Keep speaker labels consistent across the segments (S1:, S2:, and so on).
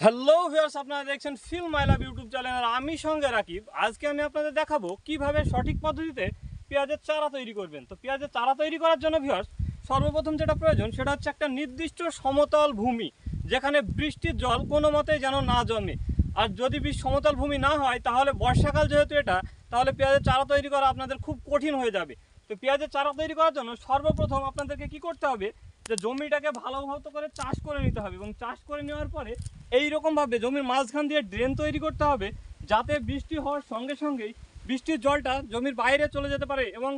S1: Hello viewers আপনারা দেখছেন feel my love YouTube channel আর আমি সঙ্গে রাকিব। আজকে আমি আপনাদের দেখাবো কীভাবে সঠিক পদ্ধতিতে পেঁয়াজের চারা তৈরি করবেন। তো পেঁয়াজের চারা তৈরি করার জন্য ভিউয়ার্স সর্বপ্রথম যেটা প্রয়োজন, সেটা হচ্ছে একটা নির্দিষ্ট সমতল ভূমি, যেখানে বৃষ্টির জল কোনো মতেই যেন না জমে। আর যদি সমতল ভূমি না হয়, তাহলে বর্ষাকাল যেহেতু এটা, তাহলে পেঁয়াজের চারা তৈরি করা আপনাদের খুব কঠিন হয়ে যাবে। তো পেঁয়াজের চারা তৈরি করার জন্য সর্বপ্রথম আপনাদেরকে কি করতে হবে, যে জমিটাকে ভালো মতো করে চাষ করে নিতে হবে। এবং চাষ করে নেওয়ার পরে এই রকমভাবে জমির মাঝখান দিয়ে ড্রেন তৈরি করতে হবে, যাতে বৃষ্টি হওয়ার সঙ্গে সঙ্গেই বৃষ্টির জলটা জমির বাইরে চলে যেতে পারে এবং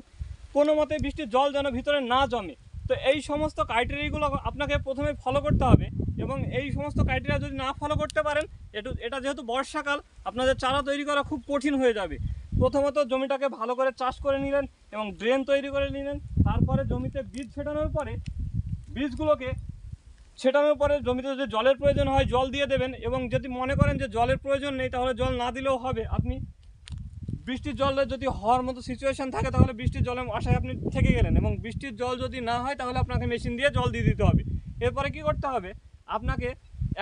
S1: কোনো মতে বৃষ্টির জল যেন ভিতরে না জমে। তো এই সমস্ত ক্রাইটেরিয়াগুলো আপনাকে প্রথমে ফলো করতে হবে এবং এই সমস্ত ক্রাইটেরিয়া যদি না ফলো করতে পারেন একটু এটা যেহেতু বর্ষাকাল, আপনাদের চারা তৈরি করা খুব কঠিন হয়ে যাবে। প্রথমত জমিটাকে ভালো করে চাষ করে নিলেন এবং ড্রেন তৈরি করে নিলেন। তারপরে জমিতে বীজ ছেটানোর পরে বীজগুলোকে ছেটানোর পরে জমিতে যদি জলের প্রয়োজন হয়, জল দিয়ে দেবেন এবং যদি মনে করেন যে জলের প্রয়োজন নেই, তাহলে জল না দিলেও হবে। আপনি বৃষ্টির জলে যদি হওয়ার মতো সিচুয়েশন থাকে, তাহলে বৃষ্টির জলের আশায় আপনি থেকে গেলেন এবং বৃষ্টির জল যদি না হয়, তাহলে আপনাকে মেশিন দিয়ে জল দিয়ে দিতে হবে। এরপরে কি করতে হবে? আপনাকে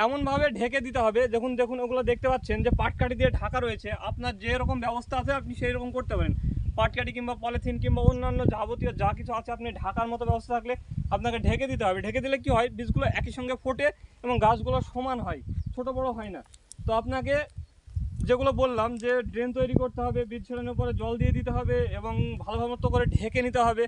S1: এমনভাবে ঢেকে দিতে হবে, দেখুন দেখুন, ওগুলো দেখতে পাচ্ছেন যে পাটকাঠি দিয়ে ঢাকা রয়েছে। আপনার যে রকম ব্যবস্থা আছে, আপনি সেই রকম করতে পারেন। পাটকাঠি কিংবা পলিথিন কিংবা অন্যান্য যাবতীয় যা কিছু আছে, আপনি ঢাকার মতো ব্যবস্থা থাকলে আপনাকে ঢেকে দিতে হবে। ঢেকে দিলে কি হয়? বীজগুলো একই সঙ্গে ফোটে এবং গাছগুলো সমান হয়। ছোট বড় হয় না। তো আপনাকে যেগুলো বললাম যে ড্রেন তৈরি করতে হবে, বীজ ছড়ানোর পরে জল দিয়ে দিতে হবে এবং ভালোভাবে মতো করে ঢেকে নিতে হবে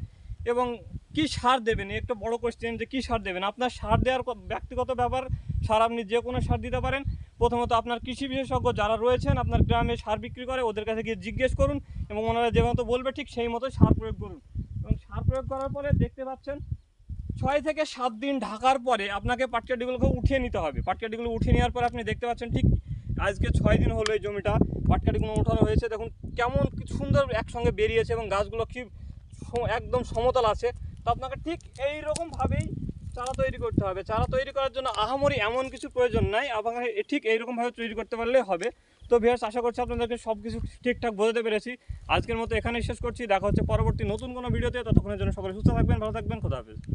S1: এবং কি সার দেবেন? একটা বড় কোশ্চেন যে কি সার দেবেন? আপনার সার দেওয়ার ব্যক্তিগত ব্যাপার, সার আপনি যে কোনো সার দিতে পারেন। প্রথমত আপনার কৃষি বিশেষজ্ঞ যারা রয়েছেন, আপনার গ্রামে সার বিক্রি করে, ওদের কাছে গিয়ে জিজ্ঞেস করুন এবং ওনারা যে মতো বলবে ঠিক সেই মতো সার প্রয়োগ করুন। এবং সার প্রয়োগ করার পরে দেখতে পাচ্ছেন ছয় থেকে সাত দিন ঢাকার পরে আপনাকে পাটকাঠিগুলোকে উঠিয়ে নিতে হবে। পাটকাঠিগুলো উঠিয়ে নেওয়ার পরে আপনি দেখতে পাচ্ছেন ঠিক আজকে ছয় দিন হলো এই জমিটা। পাটকাঠিগুলো উঠানো হয়েছে। দেখুন কেমন সুন্দর একসঙ্গে বেরিয়েছে এবং গাছগুলো কি একদম সমতল আছে। তো আপনাকে ঠিক এই রকমভাবেই চারা তৈরি করতে হবে। চারা তৈরি করার জন্য আহামরি এমন কিছু প্রয়োজন নাই। আপনাকে ঠিক এইরকমভাবে তৈরি করতে পারলে হবে। তো ভিয়ার্স আশা করছি আপনাদেরকে সব কিছু ঠিকঠাক বোঝাতে পেরেছি। আজকের মতো এখানেই শেষ করছি। দেখা হচ্ছে পরবর্তী নতুন কোনো ভিডিওতে। ততক্ষণের জন্য সকলে সুস্থ থাকবেন, ভালো থাকবেন। খোদা হাফেজ।